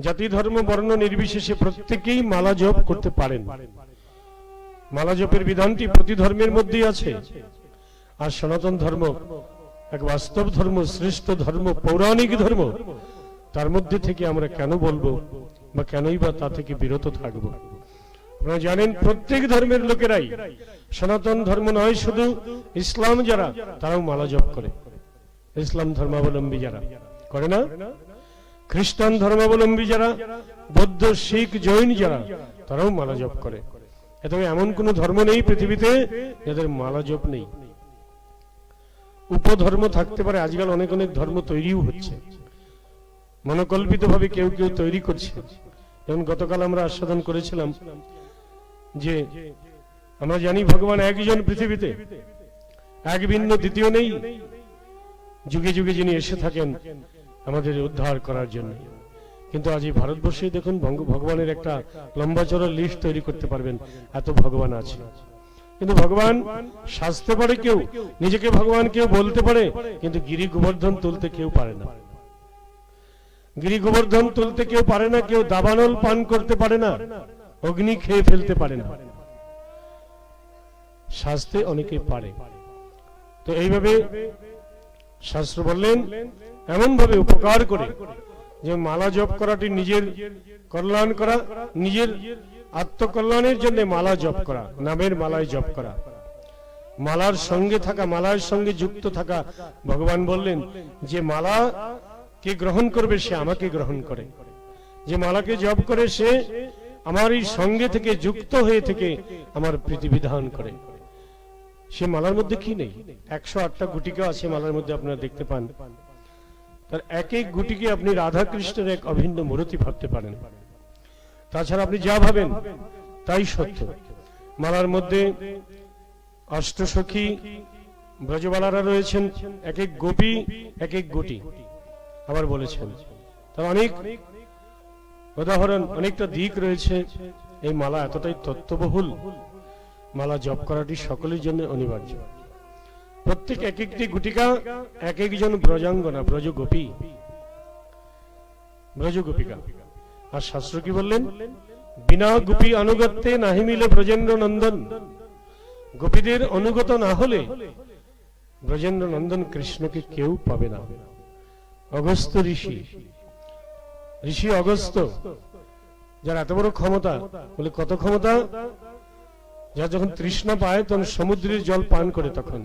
জাতি ধর্ম বর্ণ নির্বিশেষে প্রত্যেকেই মালা জপ করতে পারেন। মালা জপের বিধানটি প্রতি ধর্মের মধ্যেই আছে। আর সনাতন ধর্ম এক বাস্তব ধর্ম, শ্রেষ্ঠ ধর্ম, পৌরাণিক ধর্ম, তার মধ্যে থেকে আমরা কেন বলব বা কেনই বা তা থেকে বিরত থাকব? আপনারা জানেন, প্রত্যেক ধর্মের লোকেরাই সনাতন ধর্ম নয়, শুধু ইসলাম যারা, তারাও মালা জপ করে। ইসলাম ধর্মাবলম্বী যারা। করে না? খ্রিস্টান ধর্মাবলম্বী যারা, বৌদ্ধ, শিখ, জৈন যারা, তারাও মালা জপ করে। তবে এমন কোন ধর্ম নেই পৃথিবীতে যাদের মালা জপ নেই। উপধর্ম থাকতে পারে, আজকাল অনেক অনেক ধর্ম তৈরিও হচ্ছে। মনোকল্পিত ভাবে কেউ কেউ তৈরি করছে। যেমন গতকাল আমরা আস্বাদন করেছিলাম যে, আমরা জানি ভগবান একজন পৃথিবীতে, এক ভিন্ন, দ্বিতীয় নেই। যুগে যুগে যিনি এসে থাকেন আমাদের উদ্ধার করার জন্য। কিন্তু আজ এই ভারতবর্ষে দেখুন ভগবানের একটা লম্বা চড়া লিস্ট তৈরি করতে পারবেন, এত ভগবান আছে। কিন্তু ভগবান সাজতে পারে কেউ, নিজেকে ভগবান কেউ বলতে পারে, কিন্তু গিরি গোবর্ধন তুলতে কেউ পারে না। গিরি গোবর্ধন তুলতে কেউ পারে না, কেউ দাবানল পান করতে পারে না, অগ্নি খেয়ে ফেলতে পারে না। সাজতে অনেকে পারে। তো এইভাবে শাস্ত্র বললেন এমন ভাবে উপকার করে যে মালা জপ করাটি নিজের কল্যাণ করা, নিজের আত্মকল্যাণের জন্য মালা জপ করা, নামের মালায় জপ করা। মালার সঙ্গে থাকা, মালার সঙ্গে যুক্ত থাকা। ভগবান বললেন, যে মালা কে গ্রহণ করবে, সে আমাকে গ্রহণ করে। যে মালাকে জপ করে, সে আমার এই সঙ্গে থেকে যুক্ত হয়ে থেকে আমার প্রীতিবিধান করে। সে মালার মধ্যে কি নেই? একশো আটটা গুটিকা আছে মালার মধ্যে, আপনারা দেখতে পান। তার এক এক গুটিকে আপনি রাধা কৃষ্ণের এক অভিন্ন মূর্তি ভাবতে পারেন। তাছাড়া আপনি যা ভাবেন, তাই সত্য। মালার মধ্যে অষ্টসখী ব্রজবালারা রয়েছেন, এক এক গোপী, এক এক গুটি। আবার বলেছেন, তার অনেক উদাহরণ, অনেকটা দিক রয়েছে। এই মালা এতটাই তত্ত্ববহুল। মালা জপ করাটি সকলের জন্য অনিবার্য। প্রত্যেক এক একটি গুটিকা, এক একজন ব্রজাঙ্গনা, ব্রজগোপী। ব্রজগোপিকা। আর শাস্ত্র কি বললেন? বিনা গোপী অনুগত্যে নাহি মিলে ব্রজেন্দ্র নন্দন গোপীদের অনুগত না হলে ব্রজেন্দ্র নন্দন কৃষ্ণকে কেউ পাবে না। অগস্ত ঋষি। ঋষি অগস্ত, যার এত বড় ক্ষমতা, বলে কত ক্ষমতা? যার যখন তৃষ্ণা পায়, তখন সমুদ্রের জল পান করে তখন।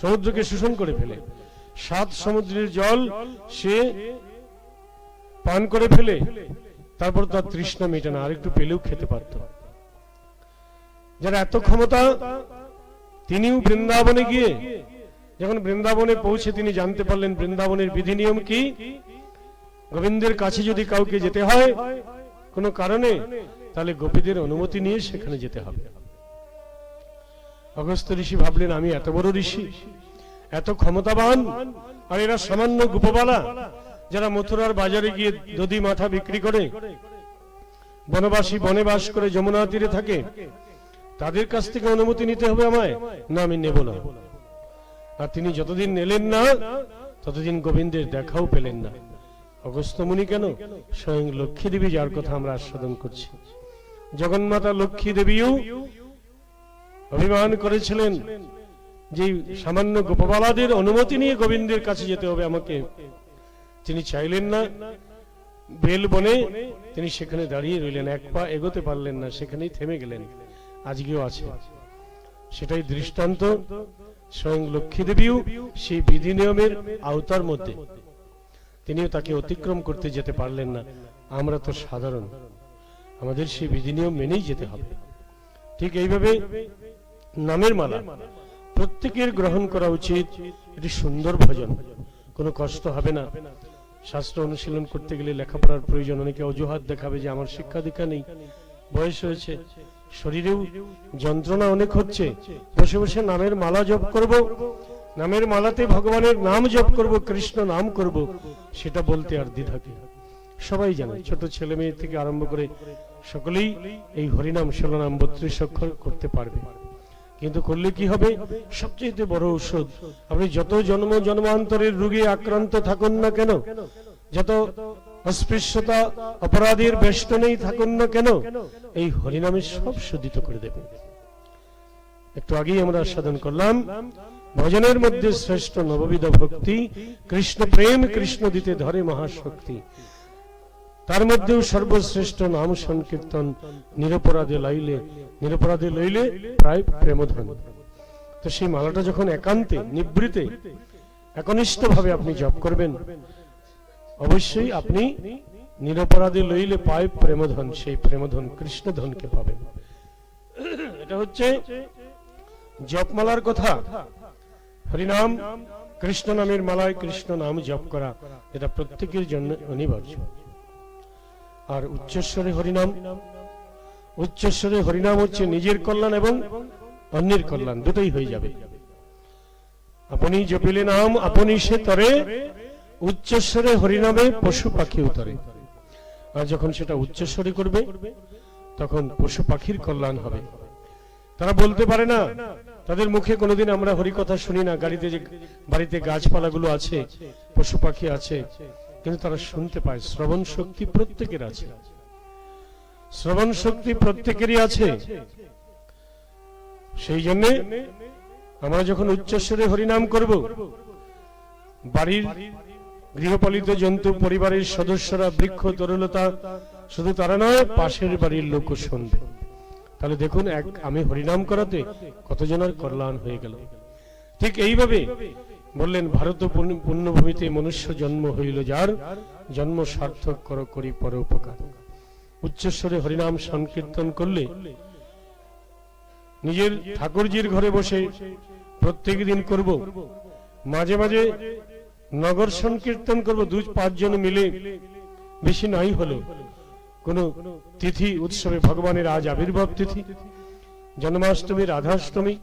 সমুদ্রকে শোষণ করে ফেলে। সাত সমুদ্রের জল সে পান করে ফেলে। তারপর তার তৃষ্ণা মেটে না আরেকটু পেলেও খেতে পারত। যার এত ক্ষমতা, তিনিও বৃন্দাবনে গিয়ে, যখন বৃন্দাবনে পৌঁছে তিনি জানতে পারলেন বৃন্দাবনের বিধি নিয়ম কি, গোবিন্দের কাছে যদি কাউকে যেতে হয় কোনো কারণে, তাহলে গোপীদের অনুমতি নিয়ে সেখানে যেতে হবে। অগস্ত ঋষি ভাবলেন, আমি এত বড় ঋষি, এত ক্ষমতাবান, আর এরা সামান্য গোপবালা, যারা মথুরার বাজারে গিয়ে দধি মাথা বিক্রি করে, বনবাসী বনে বাস করে যমুনা তীরে থাকে, তাদের কাছ থেকে অনুমতি নিতে হবে আমায়? না, আমি নেব না। আর তিনি যতদিন নিলেন না, ততদিন গোবিন্দের দেখাও পেলেন না। অগস্ত মুনি কেন? স্বয়ং লক্ষ্মী দেবী, যার কথা আমরা আস্বাদন করছি। জগন্মাতা লক্ষ্মী দেবীও অভিমান করেছিলেন যে সামান্য গোপবালাদের অনুমতি নিয়ে গোবিন্দের কাছে যেতে হবে আমাকে। তিনি চাইলেন না। বেল বনে তিনি সেখানে দাঁড়িয়ে রইলেন, এক পা এগোতে পারলেন না, সেখানেই থেমে গেলেন, আজকেও আছে। সেটাই দৃষ্টান্ত স্বয়ং লক্ষ্মী দেবীও সেই বিধি নিয়মের আওতার মধ্যে। তিনিও তাকে অতিক্রম করতে যেতে পারলেন না। আমরা তো সাধারণ। আমাদের সেই বিধি নিয়ম মেনেই যেতে হবে। ঠিক এইভাবে নামের মালা। প্রত্যেকের গ্রহণ করা উচিত। এটি সুন্দর ভজন। কোনো কষ্ট হবে না। শাস্ত্র অনুশীলন করতে গেলে লেখাপড়ার প্রয়োজন। অনেকে অজুহাত দেখাবে যে আমার শিক্ষা দীক্ষা নেই। বয়স হয়েছে। শরীরেও যন্ত্রণা অনেক হচ্ছে। বসে বসে নামের মালা জপ করব। নামের মালাতে ভগবানের নাম জপ করব, কৃষ্ণ নাম করব, সেটা বলতে আর দ্বিধা কি? সবাই জানে, ছোট ছেলে মেয়ে থেকে আরম্ভ করে সকলেই এই হরিনাম, শিলনাম, বত্রিশ অক্ষর করতে পারবে। কিন্তু করলে কি হবে? সবচেয়ে বড় ঔষধ। আপনি যত জন্ম জন্মান্তরের রোগে আক্রান্ত থাকুন না কেন, যত অস্পৃশ্যতা, অপরাধীর বেষ্টনেই থাকুন না কেন, এই হরিনামে সব শুদ্ধিত করে দেবে। একটু আগেই আমরা সাধন করলাম, ভজনের মধ্যে শ্রেষ্ঠ নববিধ ভক্তি, কৃষ্ণ প্রেম কৃষ্ণ দিতে ধরে মহাশক্তি। তার মধ্যেও সর্বশ্রেষ্ঠ নাম সংকীর্তন নিরপরাধে লাইলে, নিরপরাধে লইলে প্রায় প্রেমধন। তো সেই মালাটা যখন একান্তে, নিবৃতে একনিষ্ঠ ভাবে আপনি জপ করবেন, অবশ্যই আপনি নিরপরাধে লইলে পায় প্রেমধন, সেই প্রেমধন কৃষ্ণধনকে পাবেন। এটা হচ্ছে জপমালার কথা। হরিনাম, কৃষ্ণ নামের মালায় কৃষ্ণ নাম জপ করা, এটা প্রত্যেকের জন্য অনিবার্য। আর উচ্চস্বরে হরিনাম। উচ্চস্বরে হরিনাম হচ্ছে নিজের কল্যাণ এবং অন্যের কল্যাণ, দুটোই হয়ে যাবে। আপনি জপিলে নাম, আপনি সে তরে, উচ্চস্বরে হরিনামে পশু পাখি উতরে আর যখন সেটা উচ্চস্বরে করবে, তখন পশু পাখির কল্যাণ হবে। তারা বলতে পারে না, তাদের মুখে কোনোদিন আমরা হরিকথা শুনি না, গাড়িতে যে, বাড়িতে গাছপালাগুলো আছে, পশু পাখি আছে কিন্তু তারা শুনতে পায়, শ্রবণ শক্তি প্রত্যেকের আছে। শ্রবণ শক্তি প্রত্যেকেরই আছে। সেই জন্য আমরা যখন উচ্চস্বরে হরিনাম করব, বাড়ির গৃহপালিত জন্তু, পরিবারের সদস্যরা, বৃক্ষ, তরুলতা, শুধু তারা নয়, পাশের বাড়ির লোকও শুনবে। তাহলে দেখুন, এক আমি হরিনাম করাতে কতজনের কল্যাণ হয়ে গেল। ঠিক এইভাবে বললেন, ভারত পুণ্যভূমিতে মনুষ্য জন্ম হইল যার? জন্ম সার্থক কর, করি পরোপকার উচ্চস্বরে হরিনাম সংকীর্তন করলে, নিজের ঠাকুরজির ঘরে বসে প্রত্যেক দিন করব। মাঝে মাঝে নগর সংকীর্তন করব। দু পাঁচজন মিলে বেশি নাই হলো কোন তিথি উৎসবে ভগবানের আজ আবির্ভাব তিথি। জন্মাষ্টমী, রাধাষ্টমী,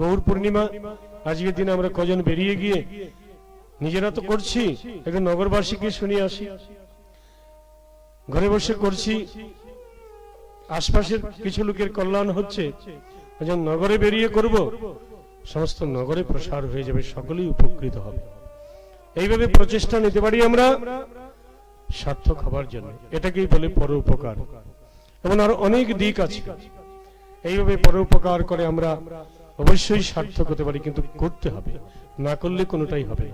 গৌর পূর্ণিমা আজকের দিনে আমরা কজন বেরিয়ে গিয়ে নিজেরা তো করছি, একটু নগরবাসীকে শুনিয়ে আসি। ঘরে বসে করছি। আশপাশের কিছু লোকের কল্যাণ হচ্ছে। যখন নগরে বেরিয়ে করব, সমস্ত নগরে প্রসার হয়ে যাবে, সকলেই উপকৃত হবে। এইভাবে প্রচেষ্টা নিতে পারি আমরা সার্থক হবার জন্য। এটাকেই বলে পরোপকার। এমন আরও অনেক দিক আছে। এইভাবে পরোপকার করে আমরা অবশ্যই সার্থক হতে পারি, কিন্তু করতে হবে। না করলে কোনোটাই হবে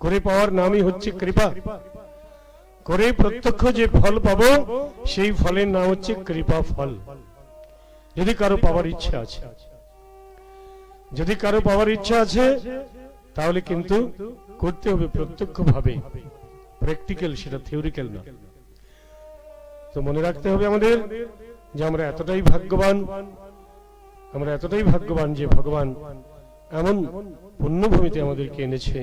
করে পাওয়ার নামই হচ্ছে কৃপা। করে প্রত্যক্ষ যে ফল পাবো, সেই ফলের নাম হচ্ছে কৃপা ফল। যদি কারও পাওয়ার ইচ্ছা আছে। যদি কারও পাওয়ার ইচ্ছা আছে, তাহলে কিন্তু করতে হবে প্রত্যক্ষ ভাবে প্র্যাকটিক্যাল, সেটা থিওরিক্যাল না। তো মনে রাখতে হবে আমাদের যে আমরা এতটাই ভাগ্যবান আমরা এতটাই ভাগ্যবান যে ভগবান এমন পুণ্যভূমিতে আমাদেরকে এনেছে।